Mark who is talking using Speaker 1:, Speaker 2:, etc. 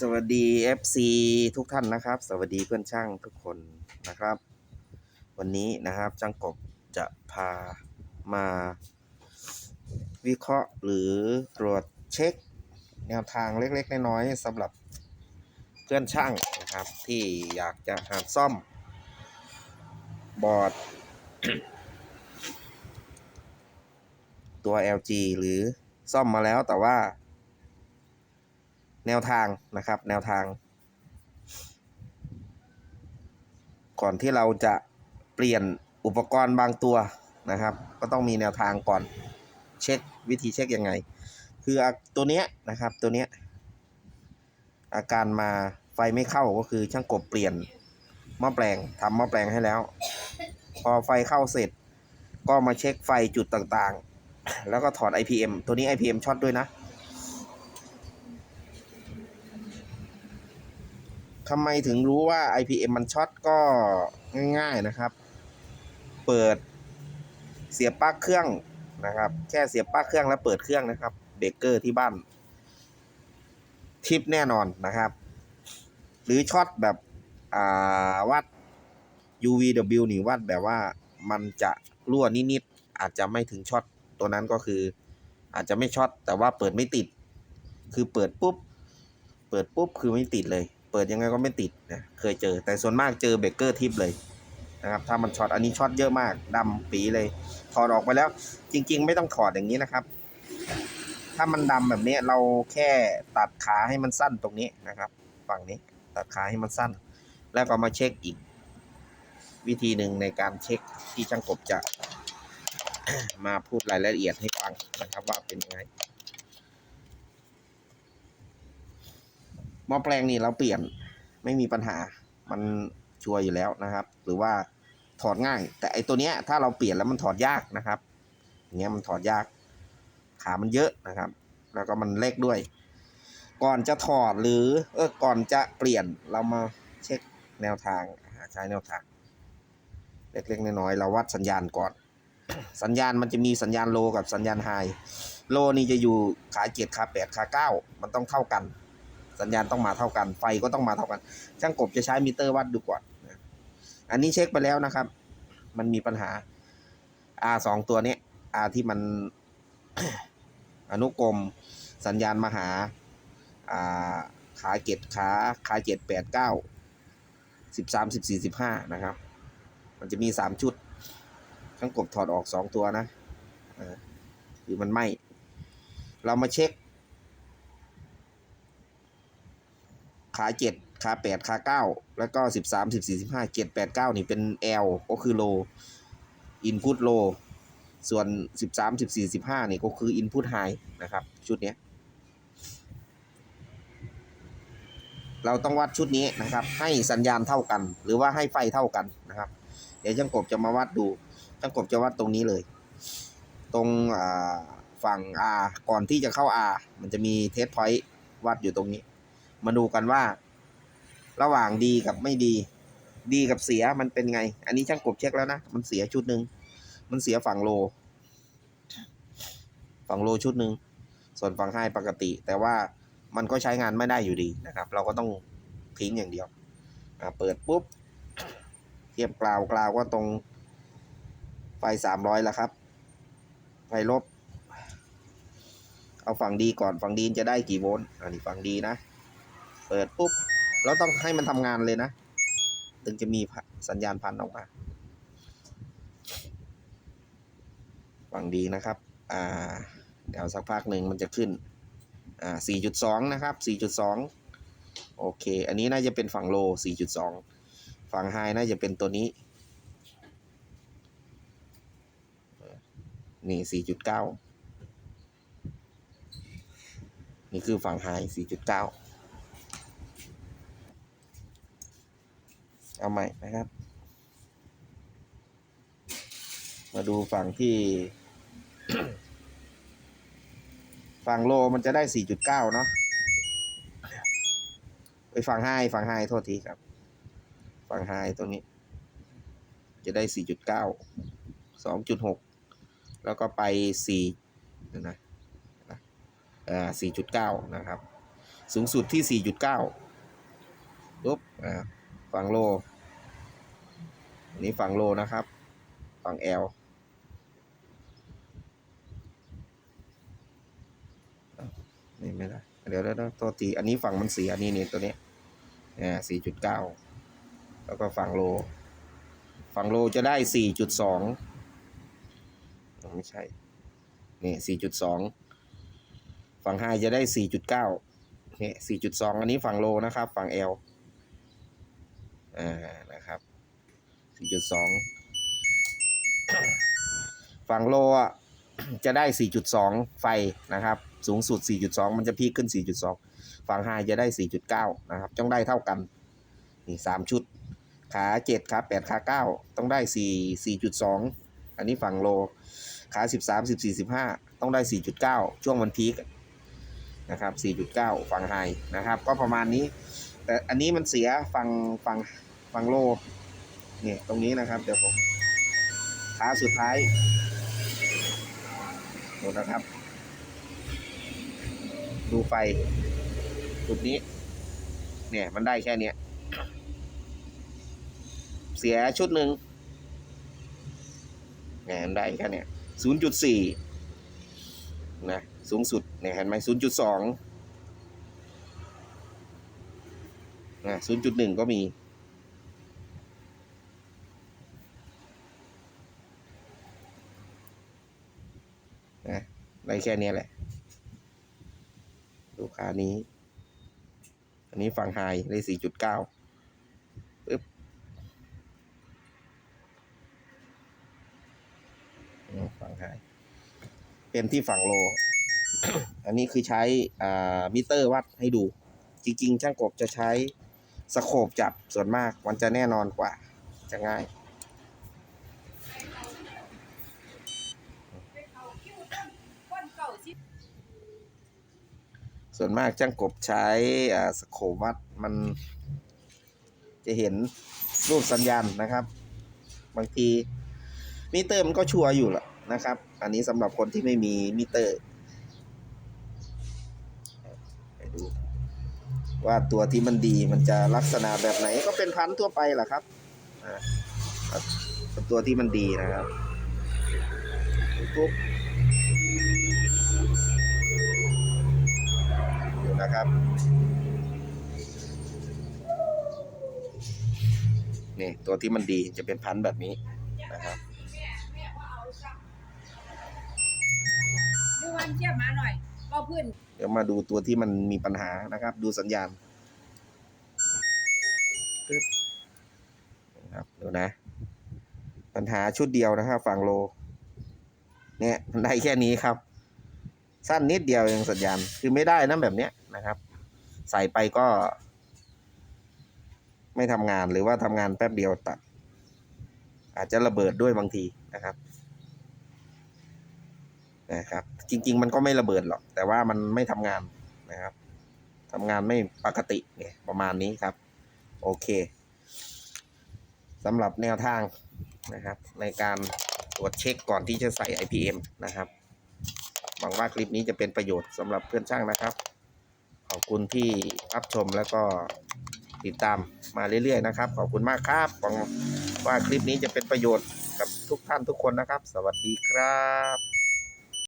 Speaker 1: สวัสดี FC ทุกท่านนะครับ สวัสดีเพื่อนช่างทุกคนนะครับ วันนี้นะครับช่างกบจะพามาวิเคราะห์หรือตรวจเช็ค แนวทางเล็กๆน้อยๆสำหรับเพื่อนช่างนะครับ ที่อยากจะหาซ่อม บอร์ด ตัว LG หรือซ่อมมาแล้วแต่ว่า แนวทางนะครับ แนวทาง ก่อนที่เราจะเปลี่ยนอุปกรณ์บางตัวนะครับ ก็ต้องมีแนวทางก่อนเช็ควิธีเช็คยังไง คือตัวเนี้ยนะครับตัวเนี้ยอาการมาไฟไม่เข้าก็คือช่างกบเปลี่ยนหม้อแปลงทำหม้อแปลงให้แล้ว พอไฟเข้าเสร็จ ก็มาเช็คไฟจุดต่างๆ แล้วก็ถอด IPM ตัวนี้ IPM ช็อตด้วยนะ ทำไมถึงรู้ว่า IPM มันช็อตก็ง่ายๆนะครับ เปิดเสียบปลั๊กเครื่องนะครับ แค่เสียบปลั๊กเครื่องแล้วเปิดเครื่องนะครับ เบรกเกอร์ที่บ้าน ทิปแน่นอนนะครับ หรือช็อตแบบวัด UVW นี่วัดแบบว่ามันจะรั่วนิดๆอาจจะไม่ถึงช็อตตัวนั้นก็คือ อาจจะไม่ช็อตแต่ว่าเปิดไม่ติด คือเปิดปุ๊บ เปิดปุ๊บคือไม่ติดเลย เปิดยังไงก็ไม่ติดนะเคยเจอ แต่ส่วนมากเจอเบรกเกอร์ทิปเลยนะครับถ้ามันช็อตอันนี้ช็อตเยอะมากดำปีเลยถอดออกไปแล้ว จริง ๆ ไม่ต้องถอดอย่างนี้นะครับ ถ้ามันดำแบบนี้เราแค่ตัดขาให้มันสั้นตรงนี้นะครับ ฝั่งนี้ตัดขาให้มันสั้น แล้วก็มาเช็คอีก วิธีหนึ่งในการเช็คที่ช่างกบจะมาพูดรายละเอียดให้ฟังนะครับว่าเป็นยังไง หม้อแปลงนี่เราเปลี่ยนไม่มีปัญหามันชัวร์อยู่แล้วนะครับ หรือว่าถอดง่าย แต่ไอตัวเนี้ยถ้าเราเปลี่ยนแล้วมันถอดยากนะครับอย่างเงี้ยมันถอดยาก ขามันเยอะนะครับ แล้วก็มันเล็กด้วย ก่อนจะถอดหรือเออก่อนจะเปลี่ยนเรามาเช็คแนวทางหาใช้แนวทาง เล็กๆน้อยๆเราวัดสัญญาณก่อน สัญญาณมันจะมีสัญญาณโลกับสัญญาณไฮโลนี่จะอยู่ขาเจ็ดขาแปดขาเก้ามันต้องเท่ากัน สัญญาณต้องมาเท่ากัน ไฟก็ต้องมาเท่ากัน ช่างกบจะใช้มิเตอร์วัดดูก่อนอันนี้เช็คไปแล้วนะครับ มันมีปัญหา R สองตัวนี้ R ที่มันอนุกรมสัญญาณมาหาขาเจ็ดขาขาเจ็ดแปดเก้าสิบสามสิบสี่สิบห้านะครับ มันจะมีสามชุดช่างกบถอดออกสองตัวนะเออคือมันไหมเรามาเช็ค ขาเจ็ดขาแปดขาเก้าแล้วก็สิบสามสิบสี่สิบห้าเจ็ดแปดเก้านี่เป็น L ก็คือ low input low ส่วนสิบสามสิบสี่สิบห้านี่ก็คือ input high นะครับ ชุดนี้เราต้องวัดชุดนี้นะครับ ให้สัญญาณเท่ากัน หรือว่าให้ไฟเท่ากันนะครับ เดี๋ยวช่างกบจะมาวัดดูช่างกบจะวัดตรงนี้เลย ตรงฝั่ง R ก่อนที่จะเข้า R มันจะมีเทสพอยต์วัดอยู่ตรงนี้ มาดูกันว่า ระหว่างดีกับไม่ดี ดีกับเสียมันเป็นไง อันนี้ช่างกบเช็คแล้วนะ มันเสียชุดหนึ่ง มันเสียฝั่งโล ฝั่งโลชุดหนึ่ง ส่วนฝั่งไฮปกติ แต่ว่ามันก็ใช้งานไม่ได้อยู่ดีนะครับ เราก็ต้องทิ้งอย่างเดียว เปิดปุ๊บ เทียบกราวกราวก็ตรงไฟสามร้อยแล้วครับ ไฟลบ เอาฝั่งดีก่อนฝั่งดีจะได้กี่โวลต์อันนี้ฝั่งดีนะ ปิดปุ๊บเราต้องให้มันทำงานเลยนะ ถึงจะมีสัญญาณพันออกมาฝั่งดีนะครับ อ่า เดี๋ยวสักพักหนึ่งมันจะขึ้น อ่า 4.2 นะครับ 4.2 โอเค อันนี้น่าจะเป็นฝั่งโล 4.2 ฝั่งไฮน่าจะเป็นตัวนี้ นี่ 4.9 นี่คือฝั่งไฮ4.9 เอาใหม่นะครับ มาดูฝั่งที่ ฝั่งโลมันจะได้ 4.9 เนาะไปฝั่งไฮฝั่งไฮโทษทีครับ ฝั่งไฮตัวนี้ จะได้ 4.9 2.6 แล้วก็ไป4นะนะอ่า4.9 นะครับ สูงสุดที่ 4.9ปุ๊บอ่าฝั่งโล อันนี้ฝั่งโลนะครับ ฝั่ง L นี่ไม่ได้ เดี๋ยวเดี๋ยวตัวตีอันนี้ฝั่งมันเสียนี่นี่ตัวนี้ยอ่าสี่จุดเก้าแล้วก็ฝั่งโล ฝั่งโลจะได้สี่จุดสองไม่ใช่ นี่สี่จุดสองฝั่งไฮจะได้สี่จุดเก้าเนี่ยสี่จุดสองอันนี้ฝั่งโลนะครับ ฝั่ง L อ่า สี่จุดสองฝั่งโลอะจะได้ 4.2 ไฟนะครับ สูงสุด 4.2 มันจะพีขึ้น 4.2 ฝั่งไฮจะได้ 4.9 นะครับต้องได้เท่ากัน นี่ 3 ชุด ขา 7 ขา 8 ขา 9 ต้องได้ 4 4.2 อันนี้ฝั่งโล ขา 13 14 15 ต้องได้ 4.9 ช่วงมันพีคนะครับ 4.9 ฝั่งไฮนะครับ ก็ประมาณนี้ แต่อันนี้มันเสียฝั่งฝั่งฝั่งโล นี่ตรงนี้นะครับ เดี๋ยวผมขาสุดท้ายดูนะครับ ดูไฟจุดนี้ เนี่ยมันได้แค่เนี้ย เสียชุดหนึ่งเนี่ยมันได้แค่เนี้ยศูนย์จุดสี่นะสูงสุดเนี่ยเห็นไหมศูนย์จุดสองนะศูนย์จุดหนึ่งก็มี นะ ได้แค่นี้แหละ ลูกค้านี้ อันนี้ฝั่งไฮได้สี่จุดเก้าปึ๊บอืมฝั่งไฮเป็นที่ฝั่งโล อันนี้คือใช้มิเตอร์วัดให้ดู จริง ๆ ช่างกบจะใช้สโคปจับส่วนมากมันจะแน่นอนกว่า จะง่าย ส่วนมากจ้างกบใช้อ่าสโควัดมัน จะเห็นรูปสัญญาณนะครับ บางทีมิเตอร์มันก็ชัวร์อยู่แหละนะครับ อันนี้สำหรับคนที่ไม่มีมิเตอร์ไปดูว่าตัวที่มันดีมันจะลักษณะแบบไหนก็เป็นพันธุ์ทั่วไปแหละครับอ่าครับเป็นตัวที่มันดีนะครับปุ๊บ นะครับ นี่ตัวที่มันดีจะเป็นพันธุ์แบบนี้นะครับ
Speaker 2: ดูวันเทียบมาหน่อยก็พื้น
Speaker 1: เดี๋ยวมาดูตัวที่มันมีปัญหานะครับ ดูสัญญาณปึ๊บนะครับดูนะ ปัญหาชุดเดียวนะครับฝั่งโล เนี่ยมันได้แค่นี้ครับ สั้นนิดเดียวเองสัญญาณ คือไม่ได้นะแบบเนี้ย นะครับ ใส่ไปก็ ไม่ทำงานหรือว่าทำงานแป๊บเดียวตัด อาจจะระเบิดด้วยบางทีนะครับนะครับ จริง ๆ มันก็ไม่ระเบิดหรอก แต่ว่ามันไม่ทำงานนะครับทำงานไม่ปกติเนี่ยประมาณนี้ครับ โอเคสำหรับแนวทางนะครับ ในการตรวจเช็คก่อนที่จะใส่ IPM นะครับ หวังว่าคลิปนี้จะเป็นประโยชน์สำหรับเพื่อนช่างนะครับ อบคุณที่รับชมแล้วก็ติดตามมาเรื่อยๆนะครับ ขอบคุณมากครับหวังว่าคลิปนี้จะเป็นประโยชน์กับทุกท่านทุกคนนะครับ สวัสดีครับ